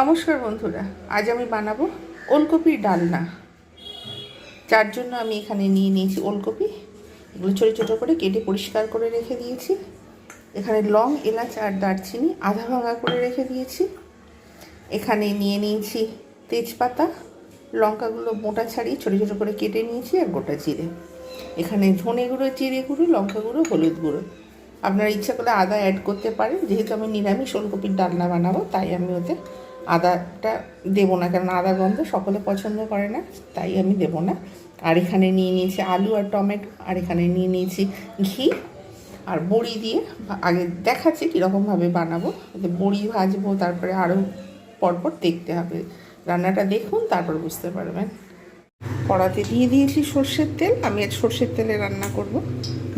নমস্কার বন্ধুরা, আজ আমি বানাবো ওলকপির ডালনা। যার জন্য আমি এখানে নিয়ে নিয়েছি ওলকপি। এগুলো ছোটো ছোটো করে কেটে পরিষ্কার করে রেখে দিয়েছি। এখানে লং, এলাচ আর দারচিনি আধা ভাঙা করে রেখে দিয়েছি। এখানে নিয়ে নিয়েছি তেজপাতা, লঙ্কাগুলো মোটা ছাড়িয়ে ছোটো ছোটো করে কেটে নিয়েছি আর গোটা জিরে। এখানে ধনে গুঁড়ো, জিরে গুঁড়ো, লঙ্কা গুঁড়ো, হলুদ গুঁড়ো। আপনারা ইচ্ছা করলে আদা অ্যাড করতে পারেন। যেহেতু আমি নিরামিষ ওলকপির ডালনা বানাবো, তাই আমি ওতে আদাটা দেবো না, কারণ আদা গন্ধ সকলে পছন্দ করে না, তাই আমি দেবো না। আর এখানে নিয়ে নিয়েছি আলু আর টমেটো, আর এখানে নিয়ে নিয়েছি ঘি আর বড়ি দিয়ে আগে দেখাচ্ছি কীরকমভাবে বানাবো। বড়ি ভাজবো, তারপরে আরও পরপর দেখতে হবে। রান্নাটা দেখুন, তারপর বুঝতে পারবেন। কড়াতে দিয়ে দিয়েছি সর্ষের তেল, আমি আজ সর্ষের তেলে রান্না করব।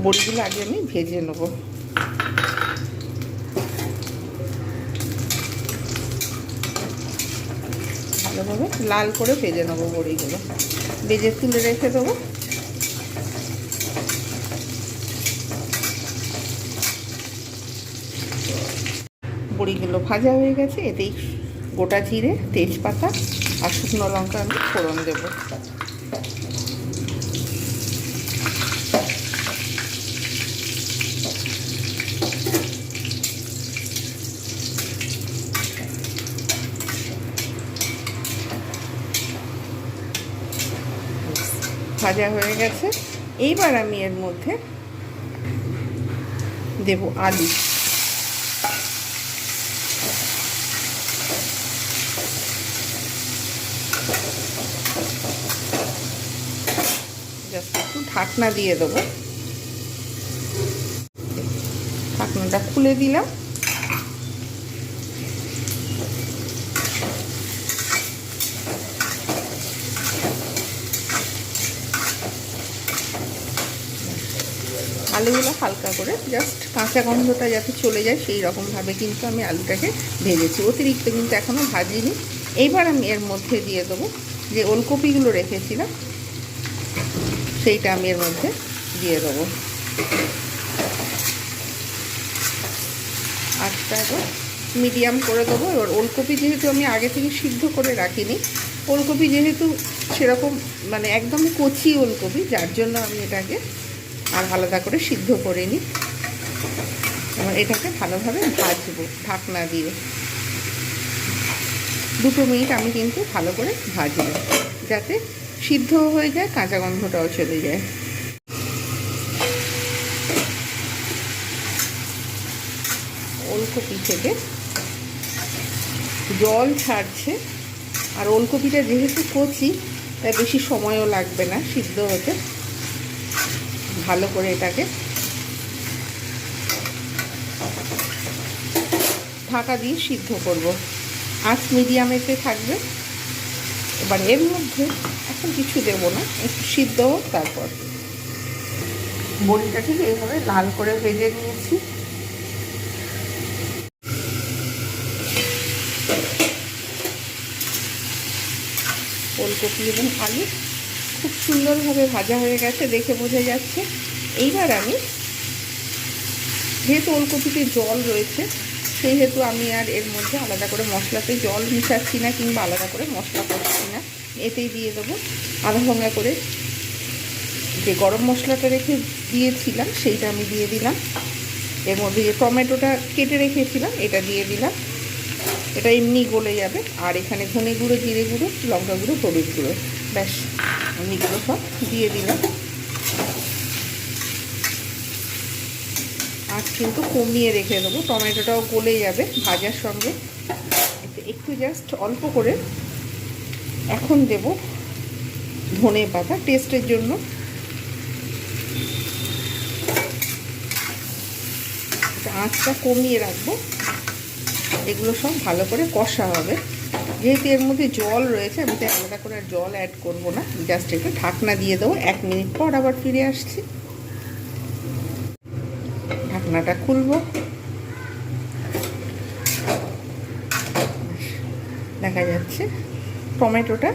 বড়িগুলো আগে আমি ভেজে নেব। ভালোভাবে লাল করে ভেজে নেব বড়িগুলো। ভেজে তুলে রেখে দেবো। বড়িগুলো ভাজা হয়ে গেছে, এতেই গোটা জিরে, তেজপাতা আর শুকনো লঙ্কা আমি ফোড়ন দেবো। ভাজা হয়ে গেছে। এইবার আমি এর মধ্যে দেব আলু। একটু ঢাকনা দিয়ে দেবো। ঢাকনাটা খুলে দিলাম। আলুগুলো হালকা করে জাস্ট কাঁচা গন্ধটা যাতে চলে যায় সেই রকমভাবে কিন্তু আমি আলুটাকে ভেজেছি। অতিরিক্ত কিন্তু এখনও ভাজিনি। এইবার আমি এর মধ্যে দিয়ে দেবো যে ওলকপিগুলো রেখেছিলাম, সেইটা আমি এর মধ্যে দিয়ে দেবো। আটটা মিডিয়াম করে দেবো। এবার ওলকপি যেহেতু আমি আগে থেকে সিদ্ধ করে রাখিনি, ওলকপি যেহেতু সেরকম মানে একদম কচি ওলকপি, যার জন্য আমি এটাকে আর আলাদা করে সিদ্ধ করে নিই। এবার এটাকে ভালোভাবে ভাজবো ঢাকনা দিয়ে। দুটো মিনিট আমি কিন্তু ভালো করে ভাজবো যাতে সিদ্ধ হয়ে যায়, কাঁচা গন্ধটাও চলে যায়। ওলকপি থেকে জল ছাড়ছে। আর ওলকপিটা যেহেতু কচি, তাই বেশি সময়ও লাগবে না সিদ্ধ হতে। ভালো করে এটাকে ঢাকা দিয়ে সিদ্ধ করব। আঁচ মিডিয়ামেতে থাকবে। এবার এর মধ্যে এখন কিছু দেব না, একটু সিদ্ধ হোক তারপর। বড়িটা ঠিক এইভাবে লাল করে ভেজে নিয়েছি। ওলকপি এবং আলু। খুব সুন্দরভাবে ভাজা হয়ে গেছে, দেখে বোঝা যাচ্ছে। এইবার আমি যেহেতু ওলকপিতে জল রয়েছে, সেহেতু আমি আর এর মধ্যে আলাদা করে মশলাতে জল মিশাচ্ছি না কিংবা আলাদা করে মশলা করছি না। এতেই দিয়ে দেবো আধা ভাঙা করে যে গরম মশলাটা রেখে দিয়েছিলাম, সেইটা আমি দিয়ে দিলাম। এর মধ্যে যে টমেটোটা কেটে রেখেছিলাম, এটা দিয়ে দিলাম। এটা এমনি গলে যাবে। আর এখানে ধনে গুঁড়ো, জিরে গুঁড়ো, লঙ্কা গুঁড়ো, হলুদ গুঁড়ো। ব্যাস, আমি এগুলো সব দিয়ে দিলাম। আর কিন্তু কমিয়ে রেখে দেবো, টমেটোটাও গলে যাবে ভাজার সঙ্গে। একটু জাস্ট অল্প করে এখন দেব ধনে পাতা টেস্টের জন্য। আঁচটা কমিয়ে রাখব। এগুলো সব ভালো করে কষা হবে। যেহেতু এর মধ্যে জল রয়েছে, আমি তো আলাদা করে জল অ্যাড করব না। জাস্ট একটু ঢাকনা দিয়ে দেবো। এক মিনিট পর আবার ফিরে আসছি। ঢাকনাটা খুলব। দেখা যাচ্ছে টমেটোটা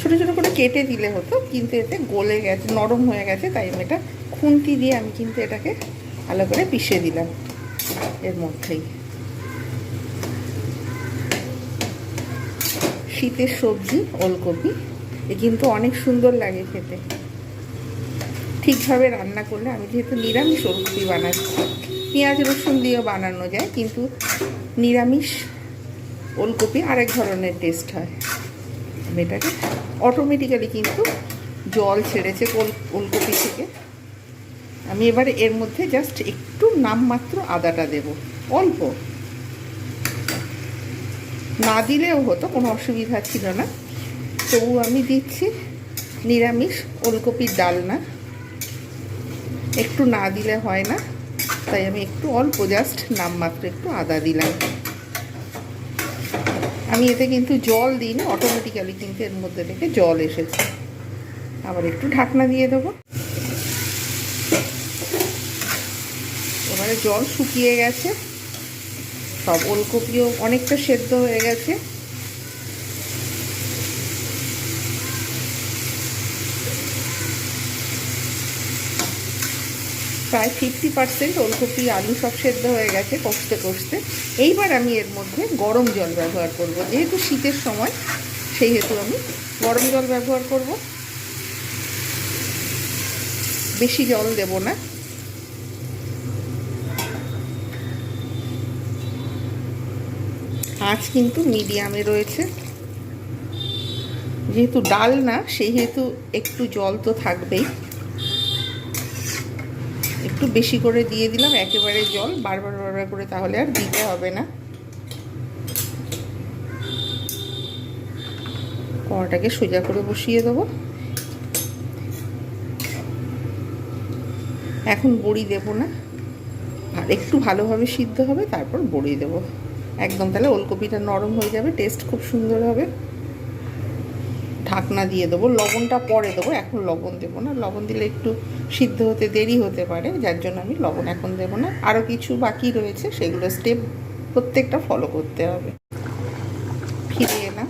ছোটো ছোটো করে কেটে দিলে হতো, কিন্তু এতে গলে গেছে, নরম হয়ে গেছে, তাই আমি এটা খুন্তি দিয়ে আমি কিন্তু এটাকে ভালো করে পিষে দিলাম এর মধ্যেই। শীতের সবজি, ওলকপি, এ কিন্তু অনেক সুন্দর লাগে খেতে। ঠিকভাবে রান্না করলে আমি যেহেতু নিরামিষ ওলকপি বানাচ্ছি, পেঁয়াজ রসুন দিয়েও বানানো যায়, কিন্তু নিরামিষ ওলকপি আরেক ধরনের টেস্ট হয়। আমি এটাকে অটোমেটিক্যালি কিন্তু জল ছেড়েছে ওল, ওলকপি থেকে। আমি এবারে এর মধ্যে জাস্ট একটু নামমাত্র আদাটা দেব, অল্প। না দিলেও হতো, কোনো অসুবিধা ছিল না। তবু আমি দিচ্ছি নিরামিষ ওলকপির ডালনা একটু না দিলে হয় না, তাই আমি একটু অল্প, জাস্ট নামমাত্র একটু আদা দিলাম। আমি এতে কিন্তু জল দিইনি অটোমেটিক্যালি কিন্তু এর মধ্যে থেকে জল এসেছে। আবার একটু ঢাকনা দিয়ে দেবো। এবারে জল শুকিয়ে গেছে। সব ওলকপিও অনেকটা সেদ্ধ হয়ে গেছে। প্রায় ফিফটি পার্সেন্ট ওলকপি, আলু সব সেদ্ধ হয়ে গেছে কষতে কষতে। এইবার আমি এর মধ্যে গরম জল ব্যবহার করব। যেহেতু শীতের সময় সেই হেতু আমি গরম জল ব্যবহার করব। বেশি জল দেব না। আঁচ কিন্তু মিডিয়ামে রয়েছে। যেহেতু ডাল না, সেহেতু একটু জল তো থাকবেই। একটু বেশি করে দিয়ে দিলাম, একেবারে জল। বারবার বারবার করে তাহলে আর দিতে হবে না। কড়াটাকে সোজা করে বসিয়ে দেবো। এখন বড়ি দেব না। আর একটু ভালোভাবে সিদ্ধ হবে, তারপর বড়ি দেব। একদম, তাহলে ওলকপিটা নরম হয়ে যাবে টেস্ট খুব সুন্দর হবে। ঢাকনা দিয়ে দেবো, লবণটা পরে দেবো, এখন লবণ দেবো না, লবণ দিলে একটু সিদ্ধ হতে দেরি হতে পারে, যার জন্য আমি লবণ এখন দেবো না। আরও কিছু বাকি রয়েছে, সেগুলো স্টেপ প্রত্যেকটা ফলো করতে হবে। ফিরে এলাম।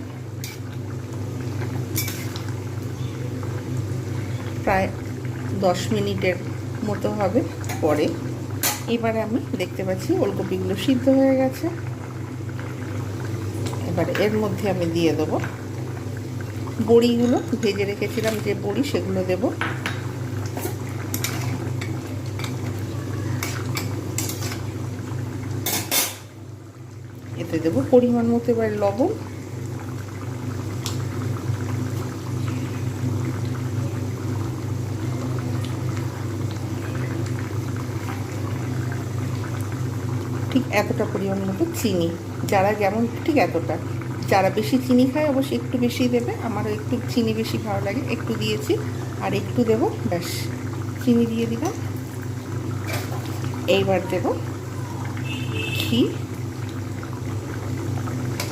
প্রায় দশ মিনিটের মতো হবে পরে। এবারে আমি দেখতে পাচ্ছি ওলকপিগুলো সিদ্ধ হয়ে গেছে। এবারে এর মধ্যে আমি দিয়ে দেবো বড়িগুলো, ভেজে রেখেছিলাম যে বড়ি সেগুলো দেব। এতে দেব পরিমাণ মতো এবার লবণ। ঠিক এতটা পরিমাণ মতো চিনি। যারা যেমন, ঠিক এতটা। যারা বেশি চিনি খায় অবশ্যই একটু বেশি দেবে। আমারও একটু চিনি বেশি ভালো লাগে। একটু দিয়েছি, আর একটু দেব, ব্যাস। চিনি দিয়ে দিলাম। এইবার দেব ঘি।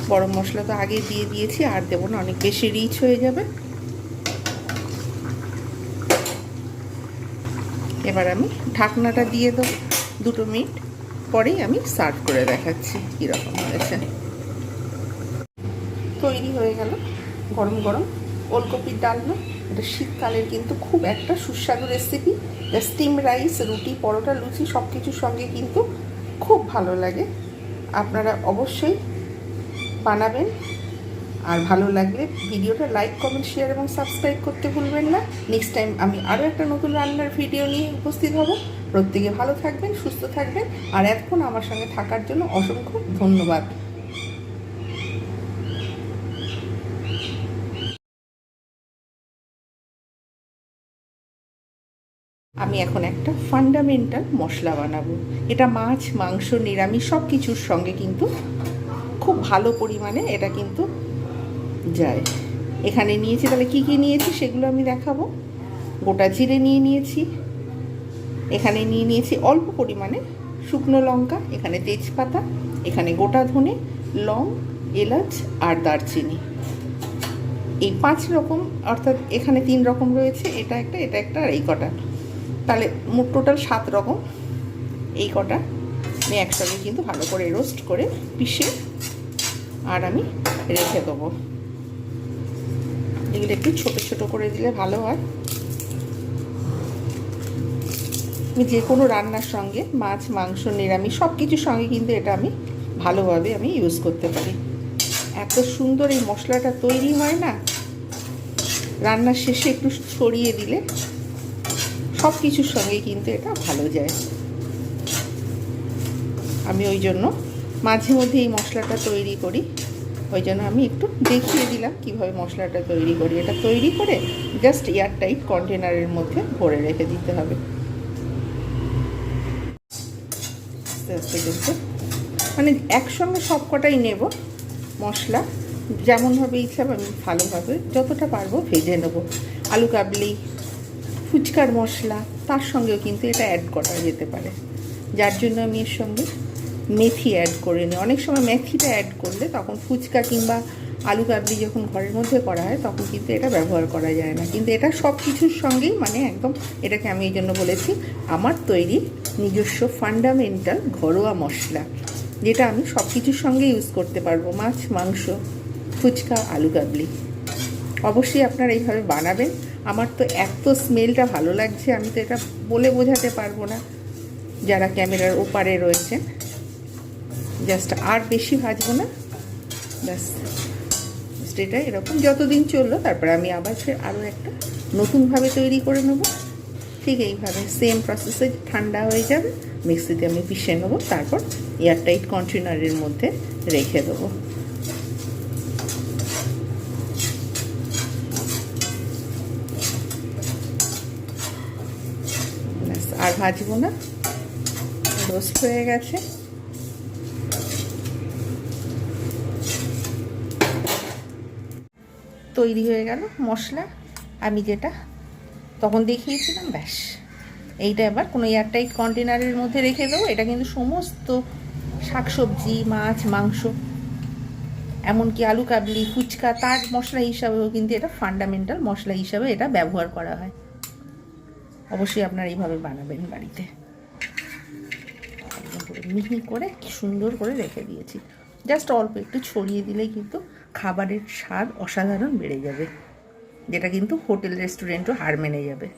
গরম মশলা তো আগে দিয়ে দিয়েছি, আর দেবো না, অনেক বেশি রিচ হয়ে যাবে। এবার আমি ঢাকনাটা দিয়ে দেবো দুটো মিনিট। পরেই আমি সার্ভ করে দেখাচ্ছি কীরকম হয়েছে। তৈরি হয়ে গেল গরম গরম ওলকপির ডালনা। এটা শীতকালের কিন্তু খুব একটা সুস্বাদু রেসিপি স্টিম রাইস রুটি, পরোটা, লুচি সব কিছুর সঙ্গে কিন্তু খুব ভালো লাগে। আপনারা অবশ্যই বানাবেন। আর ভালো লাগলে ভিডিওটা লাইক কমেন্ট শেয়ার এবং সাবস্ক্রাইব করতে ভুলবেন না। নেক্সট টাইম আমি আরও একটা নতুন রান্নার ভিডিও নিয়ে উপস্থিত হব। প্রত্যেকে ভালো থাকবেন, সুস্থ থাকবেন। আর এতক্ষণ আমার সঙ্গে থাকার জন্য অসংখ্য ধন্যবাদ। আমি এখন একটা ফান্ডামেন্টাল মশলা বানাবো। এটা মাছ, মাংস, নিরামিষ সব কিছুর সঙ্গে কিন্তু খুব ভালো পরিমাণে এটা কিন্তু যায়। এখানে নিয়েছি, তাহলে কি কি নিয়েছি সেগুলো আমি দেখাবো। গোটা জিরে নিয়ে নিয়েছি। এখানে নিয়ে নিয়েছি অল্প পরিমাণে শুকনো লঙ্কা, এখানে তেজপাতা, এখানে গোটা ধনে, লং, এলাচ আর দারচিনি। এই পাঁচ রকম, অর্থাৎ এখানে তিন রকম রয়েছে, এটা একটা এটা একটা আর এই কটা। তাহলে মোট টোটাল সাত রকম এই কটা। আমি একসঙ্গে কিন্তু ভালো করে রোস্ট করে পিষে আর আমি রেখে দেবো। এগুলো একটু ছোটো ছোটো করে দিলে ভালো হয়। আমি যে কোনো রান্নার সঙ্গে মাছ, মাংস, নিরামিষ সব কিছুর সঙ্গে কিন্তু এটা আমি ভালোভাবে আমি ইউজ করতে পারি। এত সুন্দর এই মশলাটা তৈরি হয় না রান্নার শেষে একটু ছড়িয়ে দিলে সব কিছুর সঙ্গে কিন্তু এটা ভালো যায়। আমি ওই জন্য মাঝে মধ্যে এই মশলাটা তৈরি করি। ওই জন্য আমি একটু দেখিয়ে দিলাম কীভাবে মশলাটা তৈরি করি। এটা তৈরি করে জাস্ট এয়ারটাইট কন্টেনারের মধ্যে ভরে রেখে দিতে হবে। মানে একসঙ্গে সব কটাই নেব মশলা। যেমনভাবে ইচ্ছা আমি ভালোভাবে যতটা পারব ভেজে নেব। আলু কাবলি, ফুচকার মশলা, তার সঙ্গেও কিন্তু এটা অ্যাড করা যেতে পারে। যার জন্য আমি এর সঙ্গে মেথি অ্যাড করে নিই। অনেক সময় মেথিটা অ্যাড করলে তখন ফুচকা কিংবা আলু কাবলি যখন ঘরের মধ্যে করা হয়, তখন কিন্তু এটা ব্যবহার করা যায় না। কিন্তু এটা সব কিছুর সঙ্গেই মানে একদম এটাকে আমি এই জন্য বলেছি, আমার তৈরি নিজস্ব ফান্ডামেন্টাল ঘরোয়া মশলা, যেটা আমি সব কিছুর সঙ্গে ইউজ করতে পারব। মাছ, মাংস, ফুচকা, আলু কাবলি। অবশ্যই আপনারা এইভাবে বানাবেন। আমার তো এত স্মেলটা ভালো লাগছে, আমি তো এটা বলে বোঝাতে পারব না। যারা ক্যামেরার ওপারে রয়েছেন জাস্ট আর বেশি ভাজবো না। ব্যাস জাস্ট এটা এরকম। যতদিন চলল, তারপরে আমি আবার ফের আরও একটা নতুনভাবে তৈরি করে নেব। ঠিক এইভাবে সেম প্রসেসে ঠান্ডা হয়ে যাবে, মিক্সিতে আমি পিষে নেব, তারপর এয়ারটাইট কন্টেনারের মধ্যে রেখে দেবো। আর ভাজবো না। রোস্ট হয়ে গেছে। তৈরি হয়ে গেল মশলা। আমি যেটা তখন দেখিয়েছিলাম, ব্যাস। এইটা এবার কোনো এয়ারটাইট কন্টেনারের মধ্যে রেখে দেবো। এটা কিন্তু সমস্ত শাকসবজি, মাছ, মাংস, এমনকি আলু কাবলি, ফুচকা, তার মশলা হিসাবেও কিন্তু এটা ফান্ডামেন্টাল মশলা হিসাবে এটা ব্যবহার করা হয়। অবশ্যই আপনারা এইভাবে বানাবেন বাড়িতে। মিহি করে, সুন্দর করে রেখে দিয়েছি। জাস্ট অল্প একটু ছড়িয়ে দিলেই কিন্তু খাবারের স্বাদ অসাধারণ বেড়ে যাবে। যেটা কিন্তু হোটেল রেস্টুরেন্টও হার মেনে যাবে।